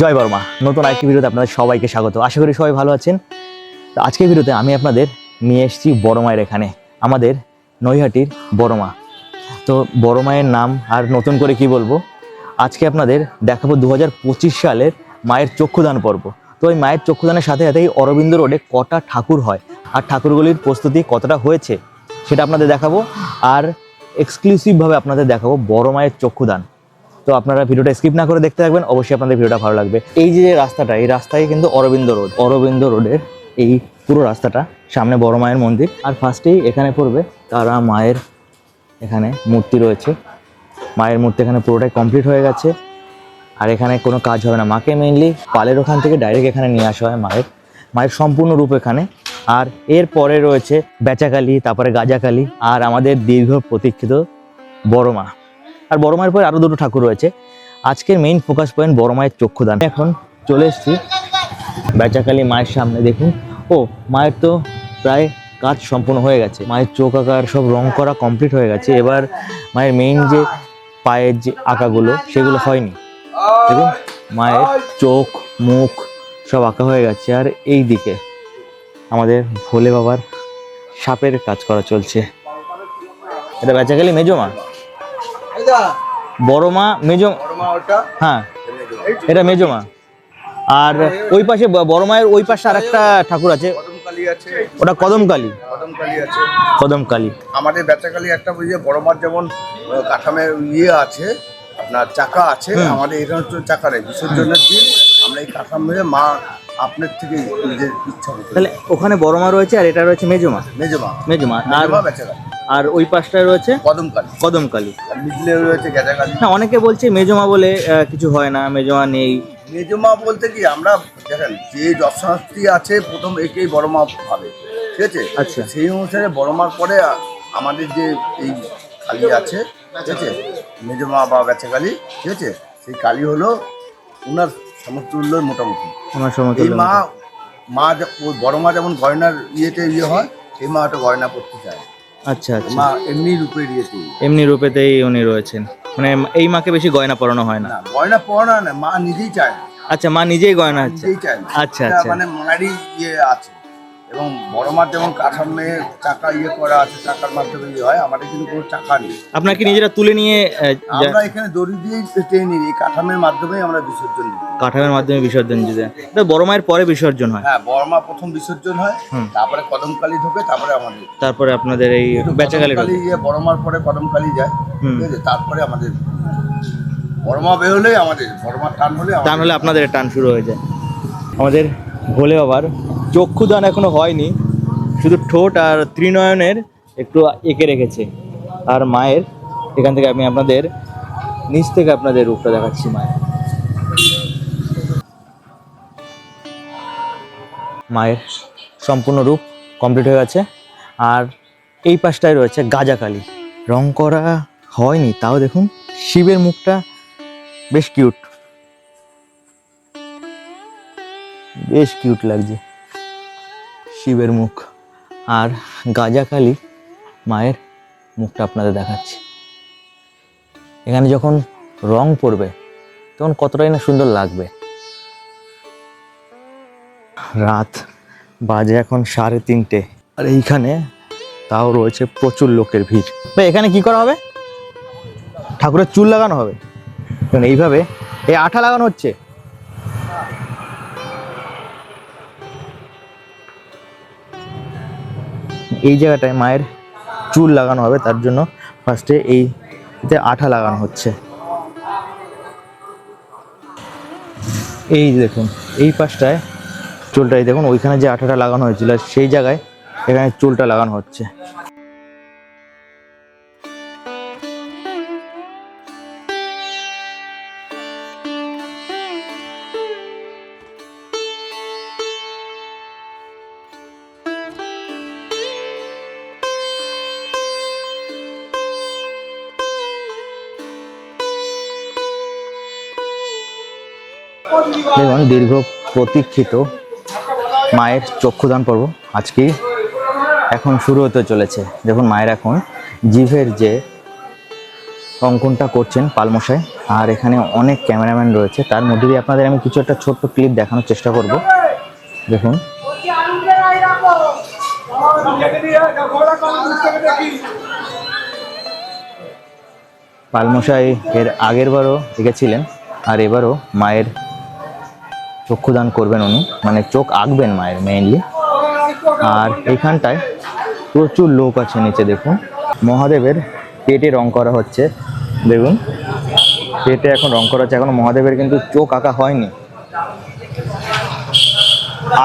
জয় বর্মা, নতুন আরেকটি ভিডিওতে আপনাদের সবাইকে স্বাগত। আশা করি সবাই ভালো আছেন। তো আজকের ভিডিওতে আমি আপনাদের নিয়ে এসেছি বড় মায়ের এখানে, আমাদের নৈহাটির বড় মা। তো বড় মায়ের নাম আর নতুন করে কি বলব? আজকে আপনাদের দেখাবো দু হাজার পঁচিশ সালের মায়ের চক্ষুদান পর্ব। তো ওই মায়ের চক্ষুদানের সাথে সাথেই অরবিন্দ রোডে কটা ঠাকুর হয় আর ঠাকুরগুলির প্রস্তুতি কতটা হয়েছে সেটা আপনাদের দেখাবো। আর এক্সক্লুসিভভাবে আপনাদের দেখাবো বড় মায়ের চক্ষুদান। তো আপনারা ভিডিওটা স্কিপ না করে দেখতে থাকবেন, অবশ্যই আপনাদের ভিডিওটা ভালো লাগবে। এই যে রাস্তাটা, এই রাস্তায় কিন্তু অরবিন্দ রোড। অরবিন্দ রোডের এই পুরো রাস্তাটা, সামনে বড় মায়ের মন্দির। আর ফার্স্টেই এখানে পড়বে তারা মায়ের এখানে মূর্তি রয়েছে। মায়ের মূর্তি এখানে পুরোটাই কমপ্লিট হয়ে গেছে। আর এখানে কোনো কাজ হবে না। মাকে মেইনলি পালের ওখান থেকে ডাইরেক্ট এখানে নিয়ে আসা হয় মায়ের। মায়ের সম্পূর্ণ রূপ এখানে। আর এর পরে রয়েছে বেচাকালী, তারপরে গাজাকালী, আর আমাদের দীর্ঘ প্রতীক্ষিত বড় মা। আর বড় মায়ের পরে আরও দুটো ঠাকুর রয়েছে। আজকের মেইন ফোকাস পয়েন্ট বড় মায়ের চক্ষুদান। এখন চলে এসেছি বেচাকালী মায়ের সামনে, দেখুন। ও, মায়ের তো প্রায় কাজ সম্পূর্ণ হয়ে গেছে। মায়ের চোখ আঁকার সব রং করা কমপ্লিট হয়ে গেছে। এবার মায়ের মেইন যে পায়ের যে আঁকাগুলো, সেগুলো হয়নি। দেখুন, মায়ের চোখ, মুখ সব আঁকা হয়ে গেছে। আর এই দিকে আমাদের ভোলে বাবার সাপের কাজ করা চলছে। এটা বেচাকালি মেজো মা? বড় মা মেজো হ্যাঁ। এটা মেজো মা আর ওই পাশে বড় মায়ের ওই পাশে আর একটা ঠাকুর আছে। ওটা কদমকালী। কদমকালী আমাদের বেচাকালী একটা বড় মাঠ যেমন কাঠামের ইয়ে আছে আপনার চাকা আছে আমাদের এখানে তো চাকা নেই। বিসর্জনের দিন আমরা এই কাঠামে মা আপনার থেকে নিজের ইচ্ছা তাহলে ওখানে বড় মা রয়েছে আর এটা রয়েছে মেজো মা মেজো মা মেজো মা আর বেচাকালী। আর ওই পাশটায় রয়েছে কদমকালী। কদমকালী। মিডলে রয়েছে গেজাকালী। হ্যাঁ অনেকে বলছে মেজমা বলে কিছু হয় না মেজমা নেই। মেজমা বলতে কি আমরা দেখেন যে দর্শনার্থী আছে প্রথম একেই বড় মা ভাবে ঠিক আছে? আচ্ছা। সেই অনুসারে বড় মার পরে আমাদের যে এই কালী আছে ঠিক আছে? মেজমা বা বেচা কালী ঠিক আছে? সেই কালী হলো ওনার সমতুল্য মোটামুটি। এই সমতুল্য মা মা বড় মা যেমন গয়নার ইয়েতে ইয়ে হয় এই মা একটা গয়না করতে চায়। আচ্ছা আচ্ছা। মা এমনি রূপে এমনি রূপেতেই উনি রয়েছেন। মানে এই মাকে বেশি গয়না পরানো হয় না। না গয়না পরানো না মা নিজেই চায় আচ্ছা মা নিজেই গয়না আচ্ছা নিজেই চায় আচ্ছা, আচ্ছা। মানে মায়েরই ইয়ে আছে। এবং বড় মার যেমন কাঠামে চাকা ইয়ে করা আছে চাকার মাধ্যমে ইয়ে হয় আমাদের কিন্তু কোনো চাকা নেই। আপনার কি নিজেরা তুলে নিয়ে আমরা এখানে দড়ি দিয়েই টেনে নিই এই কাঠামের মাধ্যমেই আমরা বিসর্জন দিই। কাঠামের মাধ্যমে বিসর্জন দিতে। এটা বড় মায়ের পরে বিসর্জন হয়। হ্যাঁ বড় মা প্রথম বিসর্জন হয় তারপরে কদমকালী ঢোকে তারপরে আমাদের তারপরে আপনাদের এই বেচাকালি গিয়ে বড় মার পরে কদমকালী যায়। ঠিক আছে তারপরে আমাদের বড় মা বেরোলেই আমাদের বড় মার টান হলে টান হলে আপনাদের টান শুরু হয়ে যায়। আমাদের ভোলে বাবার চক্ষুদান এখনও হয়নি, শুধু ঠোঁট আর ত্রিনয়নের একটু এঁকে রেখেছে। আর মায়ের, এখান থেকে আমি আপনাদের, নিচ থেকে আপনাদের রূপটা দেখাচ্ছি মায়ের। মায়ের সম্পূর্ণ রূপ কমপ্লিট হয়ে গেছে। আর এই পাশটায় রয়েছে গাজাকালি রং করা হয়নি, তাও দেখুন, শিবের মুখটা বেশ কিউট বেশ কিউট লাগছে। শিবের মুখ। আর গাজাকালি মায়ের মুখটা আপনাদের দেখাচ্ছি। এখানে যখন রং পড়বে, তখন কতটাই না সুন্দর লাগবে। রাত বাজে এখন সাড়ে তিনটে। আর এইখানে তাও রয়েছে প্রচুর লোকের ভিড়। এখানে কি করা হবে? ঠাকুরের চুল লাগানো হবে। এইভাবে এই আঠা লাগানো হচ্ছে। এই জায়গাটায় মায়ের চুল লাগানো হবে, তার জন্য ফার্স্টে এই আঠা লাগানো হচ্ছে। এই দেখুন, এই পাশটায় চুলটাই দেখুন, ওইখানে যে আঠাটা লাগানো হয়েছিল, সেই জায়গায় এখানে চুলটা লাগানো হচ্ছে। দেখুন দীর্ঘ প্রতীক্ষিত মায়ের চক্ষুদান পর্ব। আজকেই এখন শুরু হতে চলেছে। দেখুন, মায়ের এখন জিভের যে অঙ্কনটা করছেন পালমশাই, আর এখানে অনেক ক্যামেরাম্যান রয়েছে। তার মধ্যে দিয়ে আপনাদের আমি কিছু একটা ছোট্ট ক্লিপ দেখানোর চেষ্টা করব। দেখুন। পালমশাই এর আগের বারও এঁকেছিলেন আর এবারও মায়ের চক্ষুদান করবেন উনি মানে চোখ আঁকবেন মায়ের মেইনলি আর এইখানটায় প্রচুর লোক আছে নিচে, দেখুন। মহাদেবের পেটে রং করা হচ্ছে, দেখুন। পেটে এখন রং করা হচ্ছে, এখন মহাদেবের কিন্তু চোখ আঁকা হয়নি।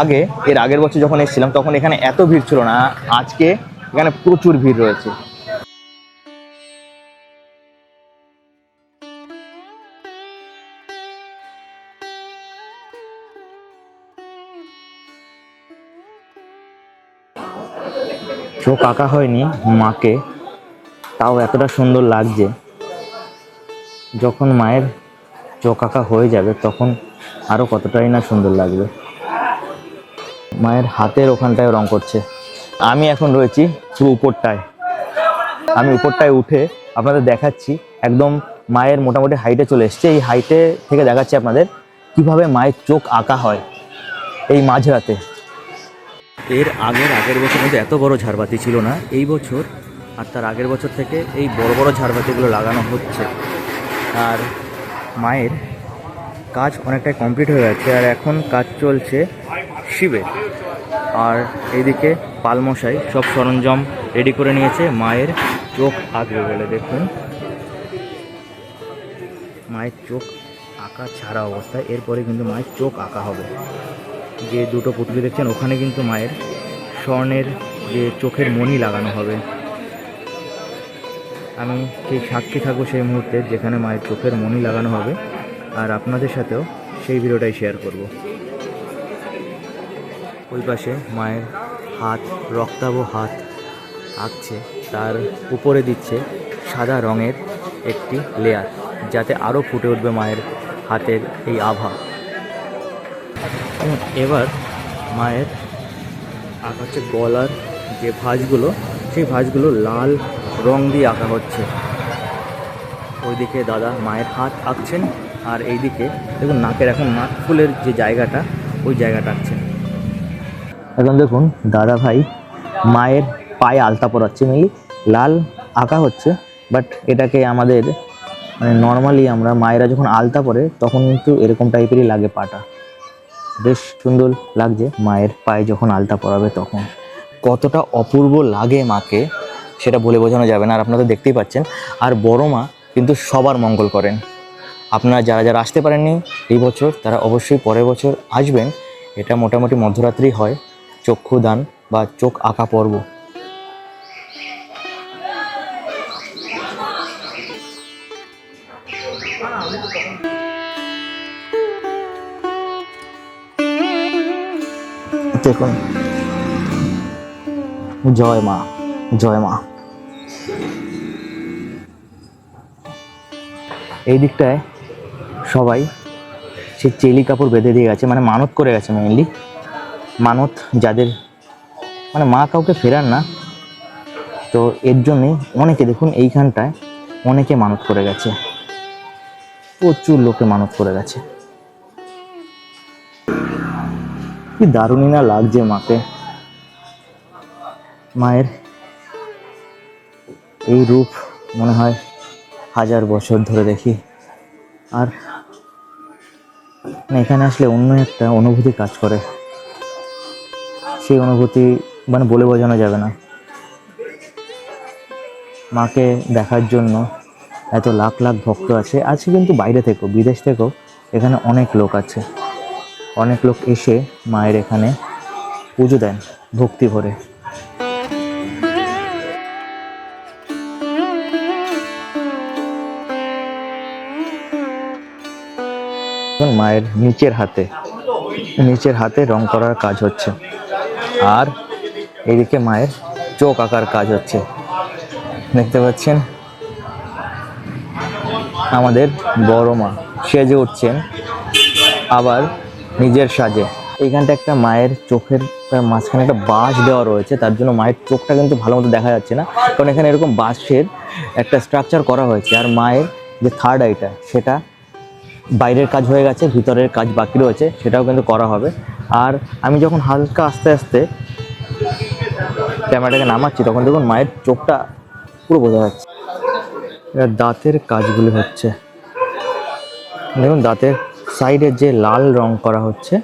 আগে, এর আগের বছর যখন এসেছিলাম, তখন এখানে এত ভিড় ছিল না। আজকে এখানে প্রচুর ভিড় রয়েছে। চোখ আঁকা হয়নি মাকে, তাও এতটা সুন্দর লাগছে। যখন মায়ের চোখ আঁকা হয়ে যাবে, তখন আরও কতটাই না সুন্দর লাগবে। মায়ের হাতের ওখানটায় রং করছে। আমি এখন রয়েছি পুরো উপরটায়। আমি উপরটায় উঠে আপনাদের দেখাচ্ছি, একদম মায়ের মোটামুটি হাইটে চলে এসছে। এই হাইটে থেকে দেখাচ্ছি আপনাদের কীভাবে মায়ের চোখ আঁকা হয়। এই মাঝরাতে। এর আগের আগের বছর কিন্তু এত বড় ঝাড়বাতি ছিল না। এই বছর আর তার আগের বছর থেকে এই বড় বড় ঝাড়বাতিগুলো লাগানো হচ্ছে। আর মায়ের কাজ অনেকটাই কমপ্লিট হয়ে গেছে আর এখন কাজ চলছে শিবের আর এইদিকে পালমশাই সব সরঞ্জাম রেডি করে নিয়েছে। মায়ের চোখ আঁকবে বলে দেখুন। মায়ের চোখ আঁকা ছাড়া অবস্থায়। এরপরে কিন্তু মায়ের চোখ আঁকা হবে। যে দুটো পুতুলি দেখছেন, ওখানে কিন্তু মায়ের স্বর্ণের যে চোখের মণি লাগানো হবে। আমি সেই সাক্ষী থাকব সেই মুহূর্তে যেখানে মায়ের চোখের মণি লাগানো হবে, আর আপনাদের সাথেও সেই ভিডিওটাই শেয়ার করব। ওই পাশে মায়ের হাত, রক্তাভ হাত আঁকছে, তার উপরে দিচ্ছে সাদা রঙের একটি লেয়ার যাতে আরও ফুটে উঠবে মায়ের হাতের এই আভা। এবং এবার মায়ের আঁকা হচ্ছে গলার যে ভাঁজগুলো, সেই ভাঁজগুলো লাল রং দিয়ে আঁকা হচ্ছে। ওইদিকে দাদা মায়ের হাত আঁকছেন আর এইদিকে দেখুন নাকের এখন নাক ফুলের যে জায়গাটা, ওই জায়গাটা আঁকছেন। এখন দেখুন দাদা ভাই মায়ের পায়ে আলতা পরাচ্ছে মেনলি লাল আঁকা হচ্ছে বাট এটাকে আমাদের মানে নর্মালি আমরা মায়েরা যখন আলতা পরে তখন কিন্তু এরকম টাইপেরই লাগে পাটা। বেশ সুন্দর লাগছে। মায়ের পায়ে যখন আলতা পরাবে তখন। কতটা অপূর্ব লাগে মাকে, সেটা বলে বোঝানো যাবে না, আর আপনারা তো দেখতেই পাচ্ছেন। আর বড় মা কিন্তু সবার মঙ্গল করেন। আপনারা যারা যারা আসতে পারেননি এই বছর, তারা অবশ্যই পরের বছর আসবেন। এটা মোটামুটি মধ্যরাত্রি হয়, চক্ষুদান বা চোখ আঁকা পর্ব। দেখুন। জয় মা জয় মা। এই দিকটায় সবাই সে চেলি কাপড় বেঁধে দিয়ে গেছে মানে মানত করে গেছে মেইনলি মানত যাদের মানে মা কাউকে ফেরান না। তো এর জন্যে অনেকে, দেখুন এইখানটায় অনেকে মানত করে গেছে। প্রচুর লোকে মানত করে গেছে। কি দারুণই না লাগছে মাকে। মায়ের এই রূপ মনে হয় হাজার বছর ধরে দেখি। আর এখানে আসলে অন্য একটা অনুভূতি কাজ করে। সেই অনুভূতি মানে বলে বোঝানো যাবে না। মাকে দেখার জন্য এত লাখ লাখ ভক্ত আছে। আছে কিন্তু বাইরে থেকেও, বিদেশ থেকেও এখানে অনেক লোক আছে। অনেক লোক এসে মায়ের এখানে পুজো দেন ভক্তি ভরে। মায়ের নিচের হাতে নিচের হাতে রং করার কাজ হচ্ছে। আর এদিকে মায়ের চোখ আঁকার কাজ হচ্ছে। দেখতে পাচ্ছেন? আমাদের বড় মা, সেজে উঠছেন। আবার নিজের সাজে। এইখানটা একটা মায়ের চোখের মাঝখানে একটা বাঁশ দেওয়া রয়েছে, তার জন্য মায়ের চোখটা কিন্তু ভালো মতো দেখা যাচ্ছে না। কারণ এখানে এরকম বাঁশের একটা স্ট্রাকচার করা হয়েছে, আর মায়ের যে থার্ড আইটা সেটা বাইরের কাজ হয়ে গেছে, ভিতরের কাজ বাকি রয়েছে, সেটাও কিন্তু করা হবে। আর আমি যখন হালকা আস্তে আস্তে ক্যামেরাটাকে নামাচ্ছি, তখন দেখুন মায়ের চোখটা পুরো বোঝা যাচ্ছে। দাঁতের কাজগুলি হচ্ছে। দেখুন দাঁতের সাইডে যে লাল রং করা হচ্ছে,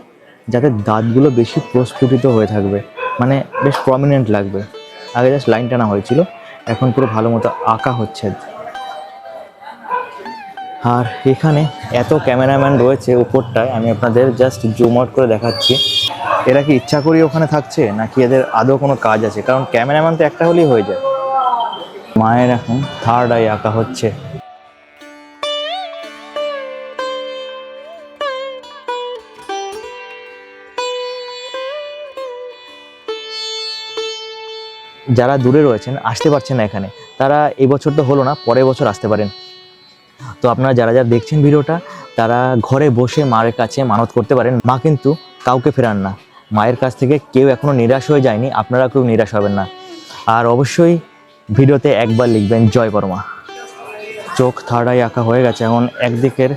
যাতে দাঁতগুলো বেশি প্রস্ফুটিত হয়ে থাকবে। মানে বেশ প্রমিনেন্ট লাগবে। আগে জাস্ট লাইন টানা হয়েছিল, এখন পুরো ভালো মতো আঁকা হচ্ছে। আর এখানে এত ক্যামেরাম্যান রয়েছে উপরটায়, আমি আপনাদের জাস্ট জুম আউট করে দেখাচ্ছি। এরা কি ইচ্ছা করেই ওখানে থাকছে, নাকি এদের আদৌ কোনো কাজ আছে? কারণ ক্যামেরাম্যান তো একটা হলেই হয়ে যায়। মায়ের এখন থার্ড আই আঁকা হচ্ছে। যারা দূরে রয়েছেন, আসতে পারছেন না এখানে, তারা এবছর তো হলো না, পরের বছর আসতে পারেন। তো আপনারা যারা যারা দেখছেন ভিডিওটা, তারা ঘরে বসে মায়ের কাছে মানত করতে পারেন। মা কিন্তু কাউকে ফেরান না। মায়ের কাছ থেকে কেউ এখনও নিরাশ হয়ে যায়নি, আপনারা কেউ নিরাশ হবেন না। আর অবশ্যই ভিডিওতে একবার লিখবেন, জয় বর্মা চোখ থার্ড আই আঁকা হয়ে গেছে, এখন একদিকের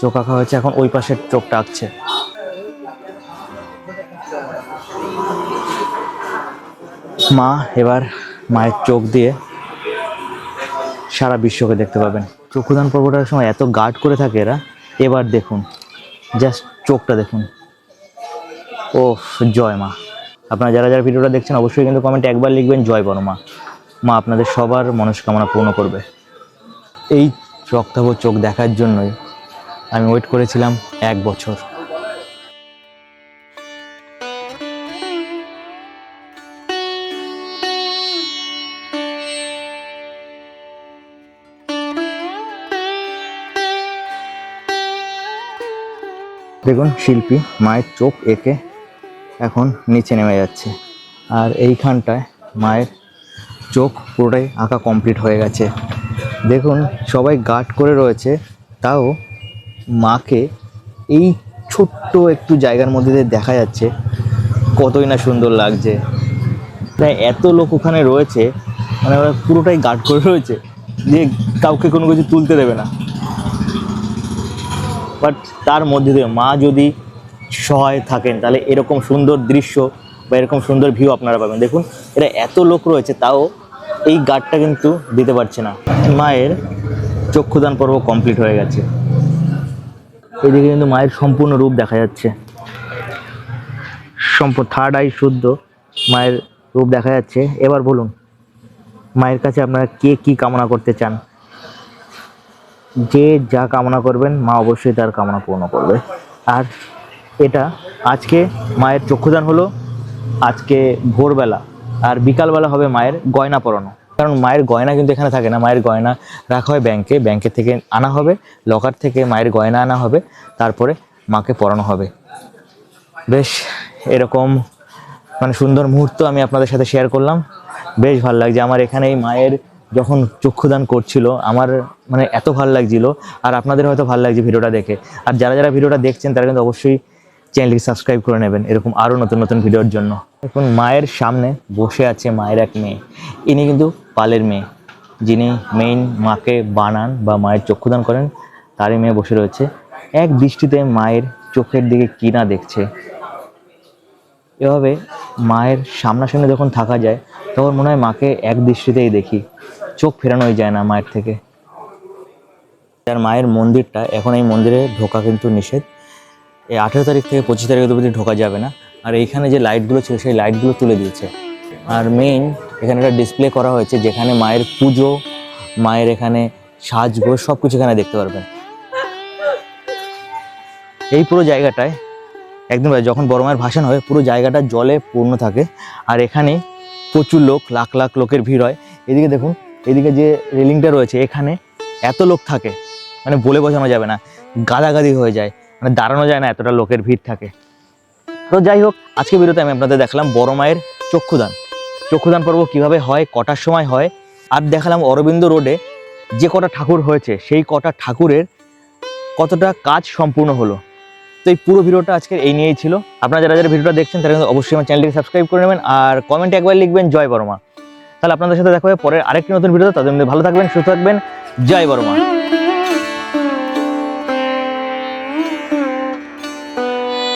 চোখ আঁকা হয়েছে, এখন ওই পাশের চোখটা আঁকছে। মা এবার মায়ের চোখ দিয়ে সারা বিশ্বকে দেখতে পাবেন। চক্ষুদান পর্বটার সময় এত গার্ড করে থাকে এরা। এবার দেখুন জাস্ট চোখটা দেখুন। ও জয় মা। আপনারা যারা যারা ভিডিওটা দেখছেন, অবশ্যই কিন্তু কমেন্টে একবার লিখবেন, জয় বড় মা মা আপনাদের সবার মনস্কামনা পূর্ণ করবে। এই রক্তাভ চোখ দেখার জন্যই আমি ওয়েট করেছিলাম এক বছর। দেখুন, শিল্পী মায়ের চোখ এঁকে এখন নিচে নেমে যাচ্ছে। আর এইখানটায় মায়ের চোখ পুরোটাই আঁকা কমপ্লিট হয়ে গেছে। দেখুন, সবাই গার্ড করে রয়েছে, তাও মাকে এই ছোট্ট একটু জায়গার মধ্যে দিয়ে দেখা যাচ্ছে কতই না সুন্দর লাগছে। প্রায় এত লোক ওখানে রয়েছে মানে ওরা পুরোটাই গার্ড করে রয়েছে, যে কাউকে কোনো কিছু তুলতে দেবে না। বাট তার মধ্যে দিয়ে মা যদি সহায় থাকেন, তাহলে এরকম সুন্দর দৃশ্য বা এরকম সুন্দর ভিউ আপনারা পাবেন। দেখুন, এরা এত লোক রয়েছে, তাও এই গার্ডটা কিন্তু দিতে পারছে না। মায়ের চক্ষুদান পর্ব কমপ্লিট হয়ে গেছে। এদিকে কিন্তু মায়ের সম্পূর্ণ রূপ দেখা যাচ্ছে। সম্প থার্ড আই শুদ্ধ মায়ের রূপ দেখা যাচ্ছে। এবার বলুন, মায়ের কাছে আপনারা কে কি কামনা করতে চান? যে যা কামনা করবেন, মা অবশ্যই তার কামনা পূর্ণ করবে। আর এটা আজকে মায়ের চক্ষুদান হলো, আজকে ভোরবেলা। আর বিকালবেলা হবে মায়ের গয়না পরানো। কারণ মায়ের গয়না কিন্তু এখানে থাকে না। মায়ের গয়না রাখা হয় ব্যাংকে। ব্যাংকে থেকে আনা হবে, লকার থেকে মায়ের গয়না আনা হবে, তারপরে মাকে পরানো হবে। বেশ, এরকম মানে সুন্দর মুহূর্ত আমি আপনাদের সাথে শেয়ার করলাম। বেশ ভালো লাগছে। আমার এখানে এই মায়ের যখন চক্ষুদান করছিল, আমার মানে এত ভালো লাগছিল, আর আপনাদের হয়তো ভালো লাগছে ভিডিওটা দেখে। আর যারা যারা ভিডিওটা দেখছেন, তারা কিন্তু অবশ্যই চ্যানেলটি সাবস্ক্রাইব করে নেবেন, এরকম আরও নতুন নতুন ভিডিওর জন্য। এখন মায়ের সামনে বসে আছে মায়ের এক মেয়ে। ইনি কিন্তু পালের মেয়ে। যিনি মেইন মাকে বানান বা মায়ের চক্ষুদান করেন, তারই মেয়ে বসে রয়েছে। এক দৃষ্টিতে মায়ের চোখের দিকে কি না দেখছে। এভাবে মায়ের সামনাসামনি যখন থাকা যায়, তখন মনে হয় মাকে এক দৃষ্টিতেই দেখি। চোখ ফেরানোই যায় না মায়ের থেকে। তার মায়ের মন্দিরটা এখন এই মন্দিরে ঢোকা কিন্তু নিষেধ। এই আঠেরো তারিখ থেকে পঁচিশ তারিখ অবধি ঢোকা যাবে না। আর এইখানে যে লাইটগুলো ছিল, সেই লাইটগুলো তুলে দিয়েছে। আর মেইন এখানে একটা ডিসপ্লে করা হয়েছে, যেখানে মায়ের পুজো, মায়ের এখানে সাজগোজ সব কিছু এখানে দেখতে পারবেন। এই পুরো জায়গাটায় একদম যখন বড় মায়ের ভাসান হয়, পুরো জায়গাটা জলে পূর্ণ থাকে। আর এখানে প্রচুর লোক, লাখ লাখ লোকের ভিড় হয়। এদিকে দেখুন এদিকে যে রেলিংটা রয়েছে, এখানে এত লোক থাকে মানে বলে বোঝানো যাবে না, গাদাগাদি হয়ে যায় মানে দাঁড়ানো যায় না এতটা লোকের ভিড় থাকে। তো যাই হোক, আজকে ভিডিওতে আমি আপনাদের দেখালাম বড় মায়ের চক্ষুদান। চক্ষুদান পর্ব কীভাবে হয়, কটার সময় হয়, আর দেখালাম অরবিন্দ রোডে যে কটা ঠাকুর হয়েছে, সেই কটা ঠাকুরের কতটা কাজ সম্পূর্ণ হলো। তো এই পুরো ভিডিওটা আজকে এই নিয়েই ছিল। আপনারা যারা যারা ভিডিওটা দেখছেন, তারা কিন্তু অবশ্যই আমার চ্যানেলটিকে সাবস্ক্রাইব করে নেবেন, আর কমেন্টে একবার লিখবেন, জয় বর্মা তাহলে আপনাদের সাথে দেখা হবে পরের আরেকটি নতুন ভিডিওতে তাদের ভালো থাকবেন, সুস্থ থাকবেন। জয় বর্মা।